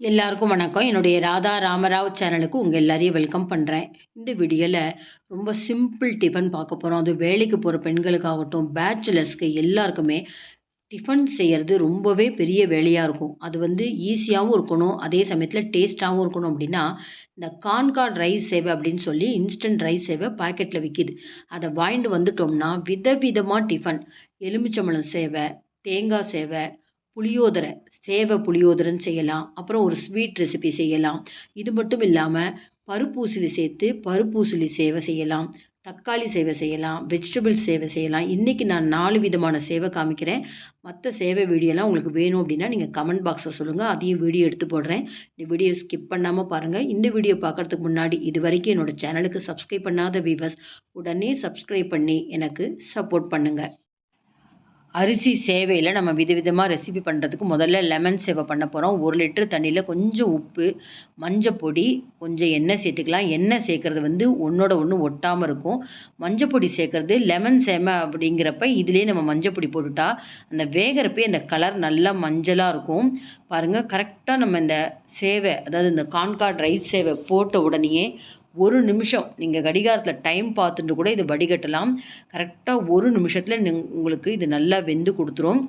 எல்லாருக்கும் வணக்கம். என்னுடைய ராதா ராமராவ் சேனலுக்கு உங்கள் எல்லாரையும் வெல்கம் பண்ணுறேன் இந்த வீடியோவில் ரொம்ப சிம்பிள் டிஃபன் பார்க்க போகிறோம் அது வேலைக்கு போகிற பெண்களுக்காகட்டும் பேச்சுலர்ஸ்க்கு எல்லாருக்குமே டிஃபன் செய்கிறது ரொம்பவே பெரிய வேலையாக இருக்கும். அது வந்து ஈஸியாகவும் இருக்கணும் அதே சமயத்தில் டேஸ்ட்டாகவும் இருக்கணும் அப்படின்னா இந்த கான்கார்ட் ரைஸ் சேவை அப்படின்னு சொல்லி இன்ஸ்டன்ட் ரைஸ் சேவை பாக்கெட்டில் விற்கிது அதை வாங்கிட்டு வந்துட்டோம்னா விதவிதமாக டிஃபன் எலுமிச்சம்பழம் சேவை தேங்காய் சேவை புளியோதரை சேவை புளியோதரன் செய்யலாம். அப்புறம் ஒரு ஸ்வீட் ரெசிபி செய்யலாம். இது மட்டும் இல்லாமல் பருப்பூசிலி சேர்த்து பருப்பூசிலி சேவை செய்யலாம். தக்காளி சேவை செய்யலாம். வெஜிடபிள் சேவை செய்யலாம். இன்றைக்கி நான் நாலு விதமான சேவை காமிக்கிறேன். மற்ற சேவை வீடியோலாம் உங்களுக்கு வேணும் அப்படின்னா நீங்கள் கமெண்ட் பாக்ஸில் சொல்லுங்கள் அதையும் வீடியோ எடுத்து போடுறேன். இந்த வீடியோ ஸ்கிப் பண்ணாமல் பாருங்கள் இந்த வீடியோ பார்க்குறதுக்கு முன்னாடி இது வரைக்கும் என்னோடய சேனலுக்கு சப்ஸ்கிரைப் பண்ணாத வீவர்ஸ் உடனே சப்ஸ்கிரைப் பண்ணி எனக்கு சப்போர்ட் பண்ணுங்கள் அரிசி சேவையில் நம்ம விதவிதமாக ரெசிபி பண்ணுறதுக்கு முதல்ல லெமன் சேவை பண்ண போகிறோம் ஒரு லிட்டர் தண்ணியில் கொஞ்சம் உப்பு மஞ்சப்பொடி கொஞ்சம் எண்ணெய் சேர்த்துக்கலாம். எண்ணெய் சேர்க்குறது வந்து ஒன்றோட ஒன்று ஒட்டாமல் இருக்கும். மஞ்சப்பொடி சேர்க்குறது லெமன் சேமை அப்படிங்கிறப்ப இதுலேயே நம்ம மஞ்சப்பொடி போட்டுட்டா அந்த வேகிறப்பே அந்த கலர் நல்லா மஞ்சளாக இருக்கும். பாருங்கள் கரெக்டாக நம்ம இந்த சேவை அதாவது இந்த கான்கார்ட் ரைஸ் சேவை போட்ட உடனேயே ஒரு நிமிஷம். நீங்கள் கடிகாரத்தில் டைம் பார்த்துட்டு கூட இது வடிகட்டலாம். கரெக்டாக ஒரு நிமிஷத்தில் உங்களுக்கு இது நல்லா வெந்து கொடுத்துரும்.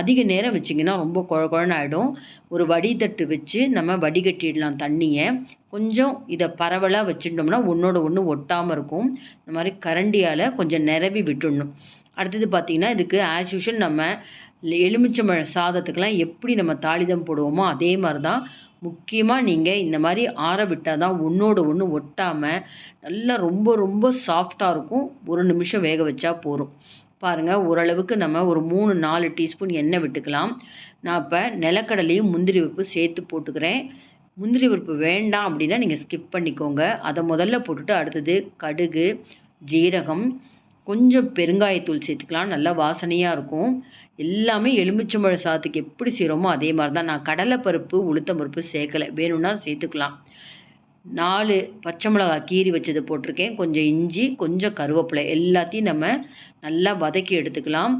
அதிக நேரம் வச்சிங்கன்னா ரொம்ப குழ குழன்னு ஆகிடும் ஒரு வடிதட்டு வச்சு நம்ம வடிகட்டிடலாம் தண்ணியை. கொஞ்சம் இதை பரவலாக வச்சுட்டோம்னா ஒன்றோட ஒன்று ஒட்டாமல் இருக்கும். இந்த மாதிரி கரண்டியால் கொஞ்சம் நிரவி விட்டுடணும். அடுத்தது பார்த்திங்கன்னா இதுக்கு ஆஸ் யூஷுவல் நம்ம எலுமிச்சம்பழ சாதத்துக்கெலாம் எப்படி நம்ம தாளிதம் போடுவோமோ அதே மாதிரி தான் முக்கியமாக நீங்கள் இந்த மாதிரி ஆற விட்டால் தான் ஒன்றோட ஒன்று ஒட்டாமல் நல்லா ரொம்ப ரொம்ப சாஃப்டாக இருக்கும். ஒரு நிமிஷம் வேக வச்சா போதும். பாருங்கள் ஓரளவுக்கு நம்ம ஒரு மூணு நாலு டீஸ்பூன் எண்ணெய் விட்டுக்கலாம். நான் இப்போ நிலக்கடலையும் முந்திரி பருப்பு சேர்த்து போட்டுக்கிறேன். முந்திரி பருப்பு வேண்டாம் அப்படின்னா நீங்கள் ஸ்கிப் பண்ணிக்கோங்க. அதை முதல்ல போட்டுட்டு அடுத்தது கடுகு ஜீரகம் கொஞ்சம் பெருங்காயத்தூள் சேர்த்துக்கலாம். நல்லா வாசனையாக இருக்கும். எல்லாமே எலுமிச்சம்பழ சாதத்துக்கு எப்படி செய்கிறோமோ அதே மாதிரி தான் நான் கடலைப்பருப்பு உளுத்தம்பருப்பு சேர்க்கலை. வேணும்னா சேர்த்துக்கலாம். நாலு பச்சை மிளகா கீரி வச்சது போட்டிருக்கேன். கொஞ்சம் இஞ்சி கொஞ்சம் கருவேப்பிலை எல்லாத்தையும் நம்ம நல்லா வதக்கி எடுத்துக்கலாம்.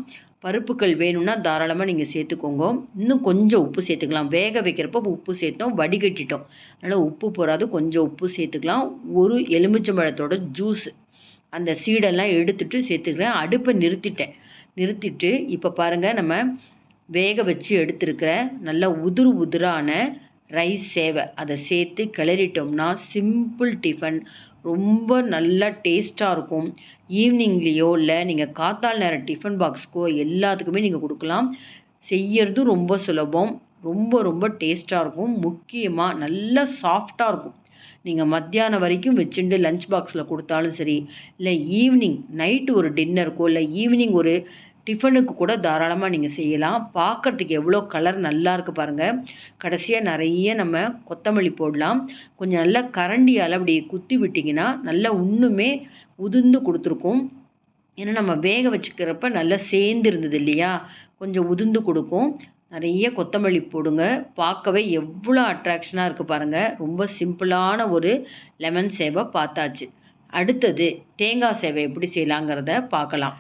பருப்புகள் வேணும்னா தாராளமாக நீங்கள் சேர்த்துக்கோங்க. இன்னும் கொஞ்சம் உப்பு சேர்த்துக்கலாம். வேக வைக்கிறப்போ உப்பு சேர்த்தோம் வடிகட்டிட்டோம். அதனால் உப்பு போகாது கொஞ்சம் உப்பு சேர்த்துக்கலாம். ஒரு எலுமிச்சம்பழத்தோட ஜூஸ் அந்த சீடெல்லாம் எடுத்துகிட்டு சேர்த்துக்கிறேன். அடுப்பை நிறுத்திட்டேன். நிறுத்திட்டு இப்போ பாருங்கள் நம்ம வேக வச்சு எடுத்துருக்கிற நல்ல உதிர் உதிரான ரைஸ் சேவை. அதை சேர்த்து கிளறிட்டோம்னா சிம்பிள் டிஃபன் ரொம்ப நல்லா டேஸ்ட்டாக இருக்கும். ஈவினிங்லேயோ இல்லை நீங்கள் காத்தால் நேரம் டிஃபன் பாக்ஸ்க்கோ எல்லாத்துக்குமே நீங்கள் கொடுக்கலாம். செய்யறதும் ரொம்ப சுலபம். ரொம்ப ரொம்ப டேஸ்ட்டாக இருக்கும். முக்கியமாக நல்லா சாஃப்டாக இருக்கும். நீங்கள் மத்தியானம் வரைக்கும் வச்சுட்டு லஞ்ச் பாக்ஸில் கொடுத்தாலும் சரி இல்லை ஈவினிங் நைட்டு ஒரு டின்னருக்கோ இல்லை ஈவினிங் ஒரு டிஃபனுக்கு கூட தாராளமாக நீங்கள் செய்யலாம். பார்க்குறதுக்கு எவ்வளோ கலர் நல்லா இருக்குது பாருங்கள் கடைசியாக நிறைய நம்ம கொத்தமல்லி போடலாம். கொஞ்சம் நல்லா கரண்டியால் அப்படி குத்தி விட்டிங்கன்னா நல்லா இன்னுமே உதிர்ந்து கொடுத்துருக்கும். ஏன்னா நம்ம வேக வச்சுக்கிறப்ப நல்லா சேர்ந்து இருந்தது இல்லையா? கொஞ்சம் உதிர்ந்து கொடுக்கும். நிறைய கொத்தமல்லி போடுங்க. பார்க்கவே எவ்வளோ அட்ராக்ஷனாக இருக்குது பாருங்கள் ரொம்ப சிம்பிளான ஒரு லெமன் சேவை பார்த்தாச்சு. அடுத்தது தேங்காய் சேவை எப்படி செய்யலாங்கிறத பார்க்கலாம்.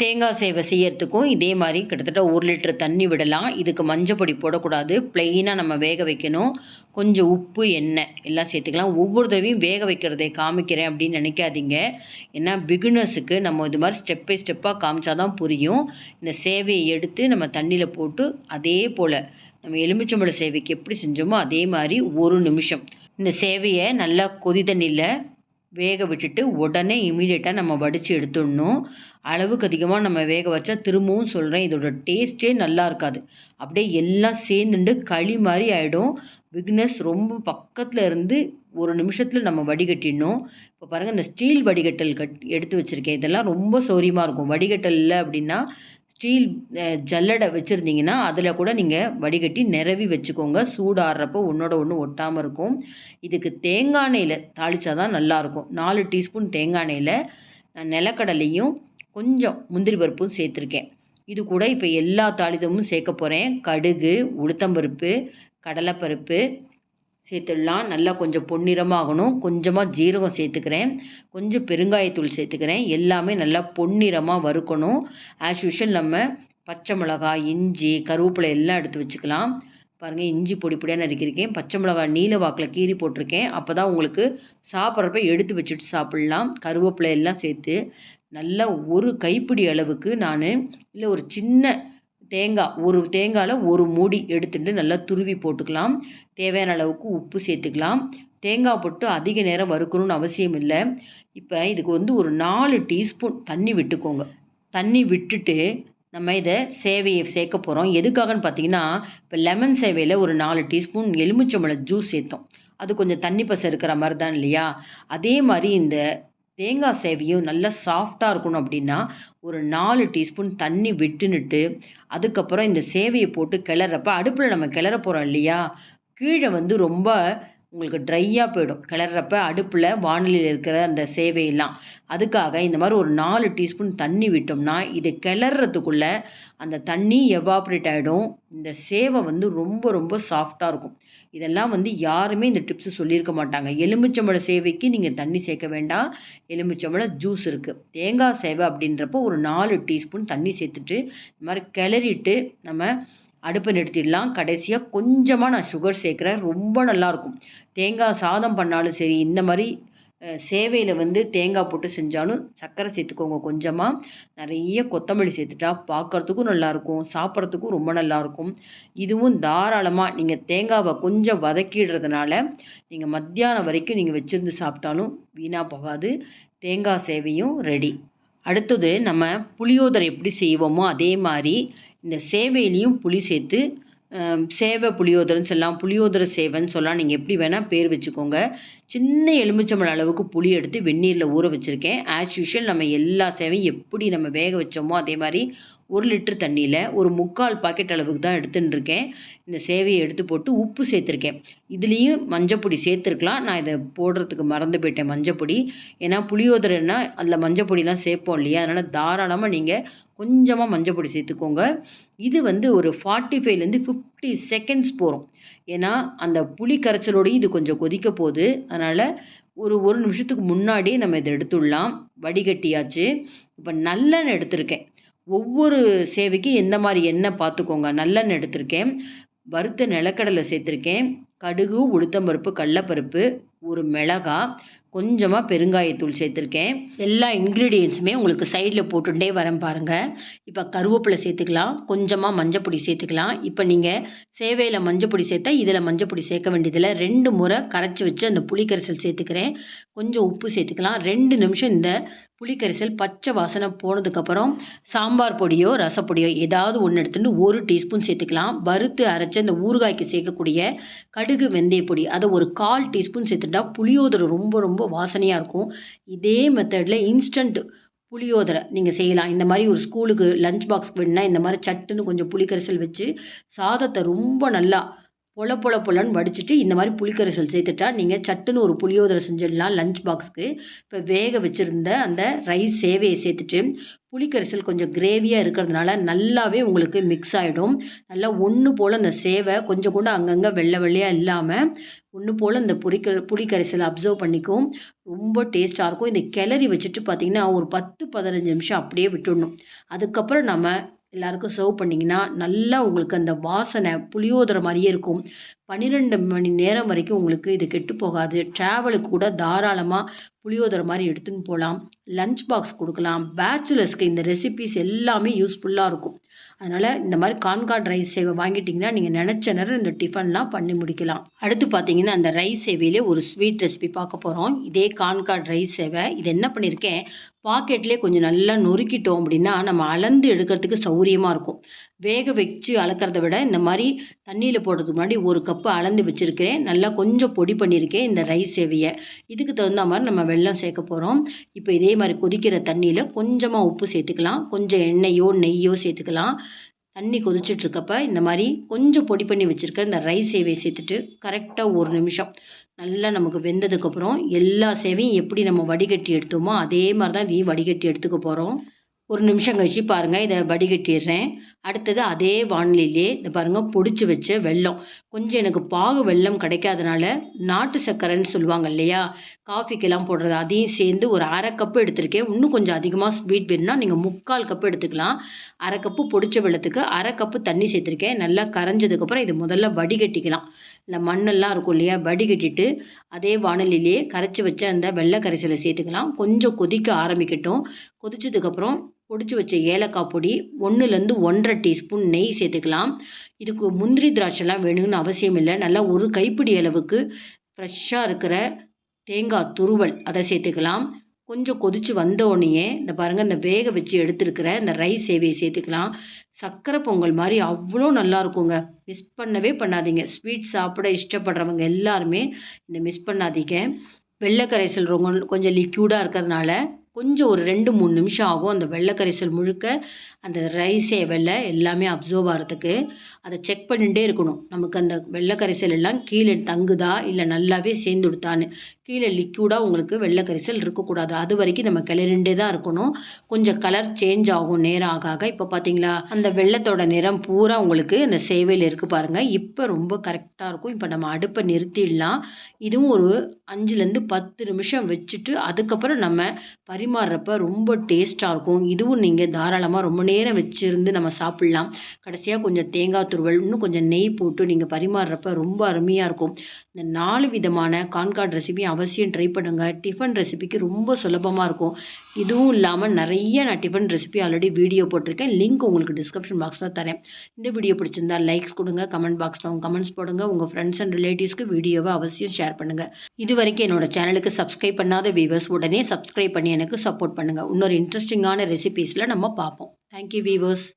தேங்காய் சேவை செய்யறதுக்கும் இதே மாதிரி கிட்டத்தட்ட ஒரு லிட்டர் தண்ணி விடலாம். இதுக்கு மஞ்சப்பொடி போடக்கூடாது. ப்ளெயினாக நம்ம வேக வைக்கணும். கொஞ்சம் உப்பு எண்ணெய் எல்லாம் சேர்த்துக்கலாம். ஒவ்வொரு தடவையும் வேக வைக்கிறதை காமிக்கிறேன் அப்படின்னு நினைக்காதீங்க. ஏன்னா பிகினர்ஸுக்கு நம்ம இது மாதிரி ஸ்டெப் பை ஸ்டெப்பாக காமிச்சா தான் புரியும். இந்த சேவையை எடுத்து நம்ம தண்ணியில் போட்டு அதே போல் நம்ம எலுமிச்சம்பழ சேவைக்கு எப்படி செஞ்சோமோ அதே மாதிரி ஒரு நிமிஷம். இந்த சேவையை நல்லா கொதி தண்ணியில் வேக விட்டுட்டு உடனே இமீடியட்டாக நம்ம வடித்து எடுத்துடணும். அளவுக்கு அதிகமாக நம்ம வேக வச்சா திரும்பவும் சொல்கிறேன் இதோட டேஸ்ட்டே நல்லா இருக்காது. அப்படியே எல்லாம் சேர்ந்துட்டு களி மாதிரி ஆகிடும் பிக்னஸ் ரொம்ப பக்கத்தில் இருந்து ஒரு நிமிஷத்தில் நம்ம வடிகட்டிடணும். இப்போ பாருங்கள் இந்த ஸ்டீல் வடிகட்டல் கட் எடுத்து வச்சுருக்கேன். இதெல்லாம் ரொம்ப சௌரியமாக இருக்கும். வடிகட்டல் இல்லை அப்படின்னா ஸ்டீல் ஜல்லடை வச்சுருந்தீங்கன்னா அதில் கூட நீங்கள் வடிகட்டி நிரவி வச்சுக்கோங்க. சூடாடுறப்போ ஒன்றோட ஒன்று ஒட்டாமல் இருக்கும். இதுக்கு தேங்காய் எண்ணெயில் தாளித்தா தான் நல்லாயிருக்கும். நாலு டீஸ்பூன் தேங்காய் எண்ணெயில் நான் நிலக்கடலையும் கொஞ்சம் முந்திரி பருப்பும் சேர்த்துருக்கேன். இது கூட இப்போ எல்லா தாளிதமும் சேர்க்க போகிறேன் கடுகு உளுத்தம்பருப்பு கடலைப்பருப்பு சேர்த்துடலாம். நல்லா கொஞ்சம் பொன்னிறமாகணும். கொஞ்சமாக ஜீரகம் சேர்த்துக்கிறேன். கொஞ்சம் பெருங்காயத்தூள் சேர்த்துக்கிறேன். எல்லாமே நல்லா பொன்னிறமாக வறுக்கணும். ஆஸ் யூஷுவல் நம்ம பச்சை மிளகாய் இஞ்சி கருவேப்பிலை எல்லாம் எடுத்து வச்சுக்கலாம். பாருங்கள் இஞ்சி பொடி பொடியாக நறுக்கியிருக்கேன் பச்சை மிளகாய் நீல வாக்கில் கீறி போட்டிருக்கேன். அப்போ தான் உங்களுக்கு சாப்பிட்றப்ப எடுத்து வச்சுட்டு சாப்பிட்லாம். கருவேப்பிலை எல்லாம் சேர்த்து நல்லா ஒரு கைப்பிடி அளவுக்கு நான் இல்லை ஒரு சின்ன தேங்காய் ஒரு தேங்காயில் ஒரு மூடி எடுத்துட்டு நல்லா துருவி போட்டுக்கலாம். தேவையான அளவுக்கு உப்பு சேர்த்துக்கலாம். தேங்காய் போட்டு அதிக நேரம் வறுக்கணும்னு அவசியம் இல்லை. இப்போ இதுக்கு வந்து ஒரு நாலு டீஸ்பூன் தண்ணி விட்டுக்கோங்க. தண்ணி விட்டுட்டு நம்ம இதை சேவையை சேர்க்க போகிறோம் எதுக்காகன்னு பார்த்தீங்கன்னா இப்போ லெமன் சேவையில் ஒரு நாலு டீஸ்பூன் எலுமிச்சம்பழம் ஜூஸ் சேர்த்தோம். அது கொஞ்சம் தண்ணி பசை இருக்கிற மாதிரி தான் இல்லையா? அதே மாதிரி இந்த தேங்காய் சேவையும் நல்லா சாஃப்டாக இருக்கணும் அப்படின்னா ஒரு நாலு டீஸ்பூன் தண்ணி விட்டுனுட்டு அதுக்கப்புறம் இந்த சேவையை போட்டு கிளறப்ப அடுப்பில் நம்ம கிளற போகிறோம் இல்லையா? கீழே வந்து ரொம்ப உங்களுக்கு ட்ரையாக போயிடும். கிளறப்ப அடுப்பில் வானிலையில் இருக்கிற அந்த சேவையெல்லாம். அதுக்காக இந்த மாதிரி ஒரு நாலு டீஸ்பூன் தண்ணி விட்டோம்னா இது கிளறதுக்குள்ளே அந்த தண்ணி எவாப்ரேட் ஆகிடும் இந்த சேவை வந்து ரொம்ப ரொம்ப சாஃப்டாக இருக்கும். இதெல்லாம் வந்து யாருமே இந்த டிப்ஸு சொல்லியிருக்க மாட்டாங்க. எலுமிச்சம்பழ சேவைக்கு நீங்கள் தண்ணி சேர்க்க வேண்டாம். எலுமிச்சம்பழ ஜூஸ் இருக்குது தேங்காய் சேவை அப்படின்றப்போ ஒரு நாலு டீஸ்பூன் தண்ணி சேர்த்துட்டு இந்த மாதிரி கிளறிட்டு நம்ம அடுப்பை நிறுத்திடலாம். கடைசியாக கொஞ்சமாக நான் சுகர் சேர்க்குறேன். ரொம்ப நல்லாயிருக்கும் தேங்காய் சாதம் பண்ணாலும் சரி இந்த மாதிரி சேவையில் வந்து தேங்காய் போட்டு செஞ்சாலும் சர்க்கரை சேர்த்துக்கோங்க கொஞ்சமாக நிறைய கொத்தமல்லி சேர்த்துட்டா பார்க்குறதுக்கும் நல்லாயிருக்கும் சாப்பிட்றதுக்கும் ரொம்ப நல்லாயிருக்கும். இதுவும் தாராளமாக நீங்கள் தேங்காவை கொஞ்சம் வதக்கிடுறதுனால நீங்கள் மத்தியானம் வரைக்கும் நீங்கள் வச்சுருந்து சாப்பிட்டாலும் வீணாக போகாது. தேங்காய் சேவையும் ரெடி. அடுத்தது நம்ம புளியோதரை எப்படி செய்வோமோ அதே மாதிரி இந்த சேவையிலையும் புளி சேர்த்து சேவை புளியோதரைன்னு சொல்லலாம். புளியோதரை சேவைன்னு சொல்லலாம் நீங்கள் எப்படி வேணால் பேர் வச்சுக்கோங்க. சின்ன எலுமிச்சம்பழம் அளவுக்கு புளி எடுத்து வெந்நீரில் ஊற வச்சுருக்கேன். ஆஸ் யூஷுவல் நம்ம எல்லா சேவையும் எப்படி நம்ம வேக வச்சோமோ அதே மாதிரி ஒரு லிட்டர் தண்ணியில் ஒரு முக்கால் பாக்கெட் அளவுக்கு தான் எடுத்துட்டுருக்கேன் இந்த சேவையை எடுத்து போட்டு உப்பு சேர்த்துருக்கேன். இதுலேயும் மஞ்சப்பொடி சேர்த்துருக்கலாம். நான் இதை போடுறதுக்கு மறந்து போயிட்டேன் மஞ்சப்பொடி. ஏன்னா புளியோதரைன்னா அதில் மஞ்சப்பொடிலாம் சேர்ப்போம் இல்லையா? அதனால் தாராளமாக நீங்கள் கொஞ்சமாக மஞ்சப்பொடி சேர்த்துக்கோங்க. இது வந்து ஒரு ஃபார்ட்டி ஃபைவ்லேருந்து ஃபிஃப்டி செகண்ட்ஸ் போகிறோம் ஏன்னா அந்த புளி கரைச்சலோடையும் இது கொஞ்சம் கொதிக்க போகுது. அதனால் ஒரு ஒரு நிமிஷத்துக்கு முன்னாடியே நம்ம இதை எடுத்துடலாம். வடிகட்டியாச்சு. இப்போ நல்லெண்ணெய் எடுத்திருக்கேன். ஒவ்வொரு சேவைக்கும் எந்த மாதிரி எண்ணெய் பார்த்துக்கோங்க. நல்லெண்ணெய் எடுத்திருக்கேன். வறுத்த நிலக்கடலை சேர்த்துருக்கேன். கடுகு உளுத்தம்பருப்பு கடலப்பருப்பு ஒரு மிளகா கொஞ்சமாக பெருங்காயத்தூள் சேர்த்துருக்கேன். எல்லா இன்க்ரீடியன்ஸுமே உங்களுக்கு சைடில் போட்டுகிட்டே வரேன் பாருங்கள் இப்போ கருவேப்பிலை சேர்த்துக்கலாம். கொஞ்சமாக மஞ்சப்பொடி சேர்த்துக்கலாம். இப்போ நீங்கள் சேவையில் மஞ்சப்பொடி சேர்த்தா இதில் மஞ்சப்பொடி சேர்க்க வேண்டியதில் ரெண்டு முறை கரைச்சி வச்சு அந்த புளிக்கரைசல் சேர்த்துக்கிறேன். கொஞ்சம் உப்பு சேர்த்துக்கலாம். ரெண்டு நிமிஷம் இந்த புளிக்கரிசல் பச்சை வாசனை போனதுக்கப்புறம் சாம்பார் பொடியோ ரசப்பொடியோ ஏதாவது ஒன்று எடுத்துட்டு ஒரு டீஸ்பூன் சேர்த்துக்கலாம். வறுத்து அரைச்ச இந்த ஊறுகாய்க்கு சேர்க்கக்கூடிய கடுகு வெந்தய பொடி அதை ஒரு கால் டீஸ்பூன் சேர்த்துட்டா புளியோதரை ரொம்ப ரொம்ப வாசனையாக இருக்கும். இதே மெத்தடில் இன்ஸ்டன்ட் புளியோதரை நீங்கள் செய்யலாம். இந்த மாதிரி ஒரு ஸ்கூலுக்கு லஞ்ச் பாக்ஸ் வேணுன்னா இந்த மாதிரி சட்டுன்னு கொஞ்சம் புளிக்கரிசல் வச்சு சாதத்தை ரொம்ப நல்லா பொல பொல பொலன்னு வடிச்சிட்டு இந்த மாதிரி புளிக்கரைசல் சேர்த்துட்டா நீங்கள் சட்டுன்னு ஒரு புளியோதரை செஞ்சிடலாம் லஞ்ச் பாக்ஸ்க்கு இப்போ வேக வச்சுருந்த அந்த ரைஸ் சேவையை சேர்த்துட்டு புளிக்கரைசல் கொஞ்சம் கிரேவியாக இருக்கிறதுனால நல்லாவே உங்களுக்கு மிக்ஸ் ஆகிடும் நல்லா ஒன்று போல் அந்த சேவை கொஞ்சம் கூட அங்கங்கே வெள்ளை வெள்ளையாக இல்லாமல் ஒன்று போல் இந்த புளிக்க புளிக்கரைசல் அப்சர்வ் பண்ணிக்கும். ரொம்ப டேஸ்ட்டாக இருக்கும். இந்த கிளறி வச்சுட்டு பார்த்திங்கன்னா ஒரு பத்து பதினஞ்சு நிமிஷம் அப்படியே விட்டுடணும். அதுக்கப்புறம் நம்ம எல்லாருக்கும் சர்வ் பண்ணிங்கன்னா நல்லா உங்களுக்கு அந்த வாசனை புளியோதரை மாதிரியே இருக்கும். பன்னிரெண்டு மணி நேரம் வரைக்கும் உங்களுக்கு இது கெட்டு போகாது. ட்ராவலுக்கு கூட தாராளமாக புளியோதரை மாதிரி எடுத்துன்னு போகலாம் லஞ்ச் பாக்ஸ் கொடுக்கலாம். பேச்சுலர்ஸ்க்கு இந்த ரெசிபிஸ் எல்லாமே யூஸ்ஃபுல்லாக இருக்கும். அதனால் இந்த மாதிரி கான்கார்ட் ரைஸ் சேவை வாங்கிட்டிங்கன்னா நீங்கள் நினச்ச நேரம் இந்த டிஃபன்லாம் பண்ணி முடிக்கலாம். அடுத்து பார்த்தீங்கன்னா அந்த ரைஸ் சேவையிலே ஒரு ஸ்வீட் ரெசிபி பார்க்க போகிறோம் இதே கான்கார்ட் ரைஸ் சேவை. இது என்ன பண்ணியிருக்கேன் பாக்கெட்லேயே கொஞ்சம் நல்லா நொறுக்கிட்டோம் அப்படின்னா நம்ம அளந்து எடுக்கிறதுக்கு சௌரியமாக இருக்கும். வேக வச்சு அளக்கிறத விட இந்த மாதிரி தண்ணியில் போடுறதுக்கு முன்னாடி ஒரு கப்பு அளந்து வச்சுருக்கிறேன். நல்லா கொஞ்சம் பொடி பண்ணியிருக்கேன் இந்த ரைஸ் சேவையை. இதுக்கு தகுந்த மாதிரி நம்ம வெள்ளம் சேர்க்க போகிறோம் இப்போ இதே மாதிரி கொதிக்கிற தண்ணியில் கொஞ்சமாக உப்பு சேர்த்துக்கலாம். கொஞ்சம் எண்ணெயோ நெய்யோ சேர்த்துக்கலாம். தண்ணி கொதிச்சிட்ருக்கப்ப இந்த மாதிரி கொஞ்சம் பொடி பண்ணி வச்சுருக்க இந்த ரைஸ் சேவையை சேர்த்துட்டு கரெக்டாக ஒரு நிமிஷம் நல்லா நமக்கு வெந்ததுக்கப்புறம் எல்லா சேவையும் எப்படி நம்ம வடிகட்டி எடுத்தோமோ அதே மாதிரி தான் இதையும் வடிகட்டி எடுத்துக்க போகிறோம் ஒரு நிமிஷம் கழிச்சு பாருங்கள் இதை வடிகட்டிடுறேன். அடுத்தது அதே வானிலையிலே இதை பாருங்கள் பொடிச்சு வச்ச வெல்லம். கொஞ்சம் எனக்கு பாகு வெள்ளம் கிடைக்காதனால நாட்டு சர்க்கரைன்னு சொல்லுவாங்க இல்லையா? காஃபிக்கெல்லாம் போடுறது அதையும் சேர்ந்து ஒரு அரை கப்பு எடுத்திருக்கேன். இன்னும் கொஞ்சம் அதிகமாக ஸ்வீட் வேணும்னா நீங்கள் முக்கால் கப்பு எடுத்துக்கலாம். அரை கப்பு பொடிச்ச வெள்ளத்துக்கு அரை கப்பு தண்ணி சேர்த்துருக்கேன். நல்லா கரைஞ்சதுக்கப்புறம் இது முதல்ல வடிகட்டிக்கலாம். இந்த மண்ணெல்லாம் இருக்கும் இல்லையா? வடிகட்டிட்டு அதே வானலிலேயே கரைச்சி வச்ச அந்த வெள்ளை கரைசலை சேர்த்துக்கலாம். கொஞ்சம் கொதிக்க ஆரம்பிக்கட்டும். கொதிச்சதுக்கப்புறம் பொடிச்சு வச்ச ஏலக்காய் பொடி ஒன்றுலேருந்து ஒன்றரை டீஸ்பூன் நெய் சேர்த்துக்கலாம். இதுக்கு முந்திரி திராட்சைலாம் வேணும்னு அவசியம் இல்லை. நல்லா ஒரு கைப்பிடி அளவுக்கு ஃப்ரெஷ்ஷாக இருக்கிற தேங்காய் துருவல் அதை சேர்த்துக்கலாம். கொஞ்சம் கொதித்து வந்த உடனேயே இந்த பாருங்கள் இந்த வேக வச்சு எடுத்துருக்கிற இந்த ரைஸ் சேவையை சேர்த்துக்கலாம். சர்க்கரை பொங்கல் மாதிரி அவ்வளோ நல்லா இருக்குங்க. மிஸ் பண்ணவே பண்ணாதீங்க. ஸ்வீட் சாப்பிட இஷ்டப்படுறவங்க எல்லாருமே இந்த மிஸ் பண்ணாதீங்க. வெள்ளை கரைசல் ரொம்ப கொஞ்சம் லிக்யூடாக இருக்கிறதுனால கொஞ்சம் ஒரு ரெண்டு மூணு நிமிஷம் ஆகும் அந்த வெள்ளை கரைசல் முழுக்க. அந்த ரைஸே வெள்ளை எல்லாமே அப்சர்வ் ஆகிறதுக்கு அதை செக் பண்ணிகிட்டே இருக்கணும். நமக்கு அந்த வெள்ளை கரைசல் எல்லாம் கீழே தங்குதா? இல்லை நல்லாவே சேர்ந்து கொடுத்தான்னு. கீழே லிக்யூடாக உங்களுக்கு வெள்ளை கரிசல் இருக்கக்கூடாது. அது வரைக்கும் நம்ம கிளறிண்டே தான் இருக்கணும். கொஞ்சம் கலர் சேஞ்ச் ஆகும் நேரம் ஆக ஆக. இப்போ பார்த்தீங்களா அந்த வெள்ளத்தோட நிறம் பூரா உங்களுக்கு இந்த சேவையில் இருக்குது பாருங்கள் இப்போ ரொம்ப கரெக்டாக இருக்கும். இப்போ நம்ம அடுப்பை நிறுத்திடலாம். இதுவும் ஒரு அஞ்சுலேருந்து பத்து நிமிஷம் வச்சுட்டு அதுக்கப்புறம் நம்ம பரிமாறுறப்ப ரொம்ப டேஸ்ட்டாக இருக்கும். இதுவும் நீங்கள் தாராளமாக ரொம்ப நேரம் வச்சுருந்து நம்ம சாப்பிட்லாம். கடைசியாக கொஞ்சம் தேங்காய் துருவல் இன்னும் கொஞ்சம் நெய் போட்டு நீங்கள் பரிமாறுறப்ப ரொம்ப அருமையாக இருக்கும். இந்த நாலு விதமான கான்கார்ட் ரெசிபி அவசியம் ட்ரை பண்ணுங்கள் டிஃபன் ரெசிபிக்கு ரொம்ப சுலபமாக இருக்கும். இதுவும் இல்லாமல் நிறைய நான் டிஃபன் ரெசிபி ஆல்ரெடி வீடியோ போட்டிருக்கேன். லிங்க் உங்களுக்கு டிஸ்கிரிப்ஷன் பாக்ஸில் தரேன். இந்த வீடியோ பிடிச்சிருந்தா லைக்ஸ் கொடுங்க. கமெண்ட் பாக்ஸில் உங்கள் கமெண்ட்ஸ் போடுங்க. உங்கள் ஃப்ரெண்ட்ஸ் அண்ட் ரிலேட்டிவ்ஸ்க்கு வீடியோவை அவசியம் ஷேர் பண்ணுங்கள் இது வரைக்கும் என்னோட சேனலுக்கு சப்ஸ்கிரைப் பண்ணாத வீவர்ஸ் உடனே சப்ஸ்கிரைப் பண்ணி எனக்கு சப்போர்ட் பண்ணுங்கள் இன்னொரு இன்ட்ரெஸ்டிங்கான ரெசிபீஸில் நம்ம பார்ப்போம். Thank you viewers